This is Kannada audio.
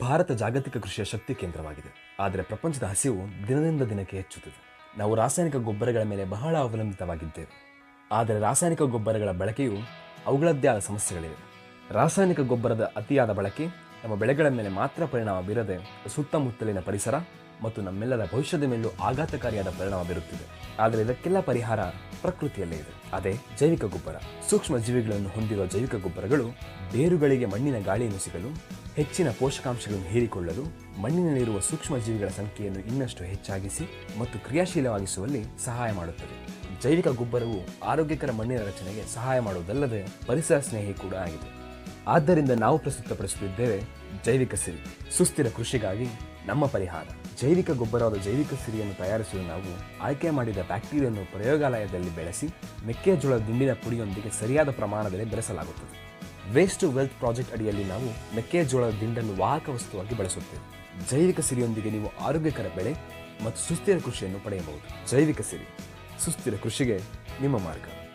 ಭಾರತ ಜಾಗತಿಕ ಕೃಷಿಯ ಶಕ್ತಿ ಕೇಂದ್ರವಾಗಿದೆ. ಆದರೆ ಪ್ರಪಂಚದ ಹಸಿವು ದಿನದಿಂದ ದಿನಕ್ಕೆ ಹೆಚ್ಚುತ್ತಿದೆ. ನಾವು ರಾಸಾಯನಿಕ ಗೊಬ್ಬರಗಳ ಮೇಲೆ ಬಹಳ ಅವಲಂಬಿತವಾಗಿದ್ದೇವೆ. ಆದರೆ ರಾಸಾಯನಿಕ ಗೊಬ್ಬರಗಳ ಬಳಕೆಯು ಅವುಗಳದ್ದೇ ಆದ ಸಮಸ್ಯೆಗಳಿವೆ. ರಾಸಾಯನಿಕ ಗೊಬ್ಬರದ ಅತಿಯಾದ ಬಳಕೆ ನಮ್ಮ ಬೆಳೆಗಳ ಮೇಲೆ ಮಾತ್ರ ಪರಿಣಾಮ ಬೀರದೆ ಸುತ್ತಮುತ್ತಲಿನ ಪರಿಸರ ಮತ್ತು ನಮ್ಮೆಲ್ಲರ ಭವಿಷ್ಯದ ಮೇಲೂ ಆಘಾತಕಾರಿಯಾದ ಪರಿಣಾಮ ಬೀರುತ್ತಿದೆ. ಆದರೆ ಇದಕ್ಕೆಲ್ಲ ಪರಿಹಾರ ಪ್ರಕೃತಿಯಲ್ಲೇ ಇದೆ. ಅದೇ ಜೈವಿಕ ಗೊಬ್ಬರ. ಸೂಕ್ಷ್ಮ ಜೀವಿಗಳನ್ನು ಹೊಂದಿರುವ ಜೈವಿಕ ಗೊಬ್ಬರಗಳು ಬೇರುಗಳಿಗೆ ಮಣ್ಣಿನ ಗಾಳಿಯನ್ನು ಸಿಗಲು, ಹೆಚ್ಚಿನ ಪೋಷಕಾಂಶಗಳನ್ನು ಹೀರಿಕೊಳ್ಳಲು, ಮಣ್ಣಿನಲ್ಲಿರುವ ಸೂಕ್ಷ್ಮ ಜೀವಿಗಳ ಸಂಖ್ಯೆಯನ್ನು ಇನ್ನಷ್ಟು ಹೆಚ್ಚಾಗಿಸಿ ಮತ್ತು ಕ್ರಿಯಾಶೀಲವಾಗಿಸುವಲ್ಲಿ ಸಹಾಯ ಮಾಡುತ್ತದೆ. ಜೈವಿಕ ಗೊಬ್ಬರವು ಆರೋಗ್ಯಕರ ಮಣ್ಣಿನ ರಚನೆಗೆ ಸಹಾಯ ಮಾಡುವುದಲ್ಲದೆ ಪರಿಸರ ಸ್ನೇಹಿ ಕೂಡ ಆಗಿದೆ. ಆದ್ದರಿಂದ ನಾವು ಪ್ರಸ್ತುತಪಡಿಸುತ್ತಿದ್ದೇವೆ ಜೈವಿಕ ಸಿರಿ, ಸುಸ್ಥಿರ ಕೃಷಿಗಾಗಿ ನಮ್ಮ ಪರಿಹಾರ. ಜೈವಿಕ ಗೊಬ್ಬರವಾದ ಜೈವಿಕ ಸಿರಿಯನ್ನು ತಯಾರಿಸಲು ನಾವು ಆಯ್ಕೆ ಮಾಡಿದ ಬ್ಯಾಕ್ಟೀರಿಯನ್ನು ಪ್ರಯೋಗಾಲಯದಲ್ಲಿ ಬೆಳೆಸಿ ಮೆಕ್ಕೆಜೋಳದ ದಿಂಡಿನ ಪುಡಿಯೊಂದಿಗೆ ಸರಿಯಾದ ಪ್ರಮಾಣದಲ್ಲಿ ಬೆಳೆಸಲಾಗುತ್ತದೆ ವೇಸ್ಟ್ ಟು ವೆಲ್ತ್ ಪ್ರಾಜೆಕ್ಟ್ ಅಡಿಯಲ್ಲಿ ನಾವು ಮೆಕ್ಕೆಜೋಳದ ದಿಂಡನ್ನು ವಾಹಕ ವಸ್ತುವಾಗಿ ಬಳಸುತ್ತೇವೆ. ಜೈವಿಕ ಸಿರಿಯೊಂದಿಗೆ ನೀವು ಆರೋಗ್ಯಕರ ಬೆಳೆ ಮತ್ತು ಸುಸ್ಥಿರ ಕೃಷಿಯನ್ನು ಪಡೆಯಬಹುದು. ಜೈವಿಕ ಸಿರಿ, ಸುಸ್ಥಿರ ಕೃಷಿಗೆ ನಿಮ್ಮ ಮಾರ್ಗ.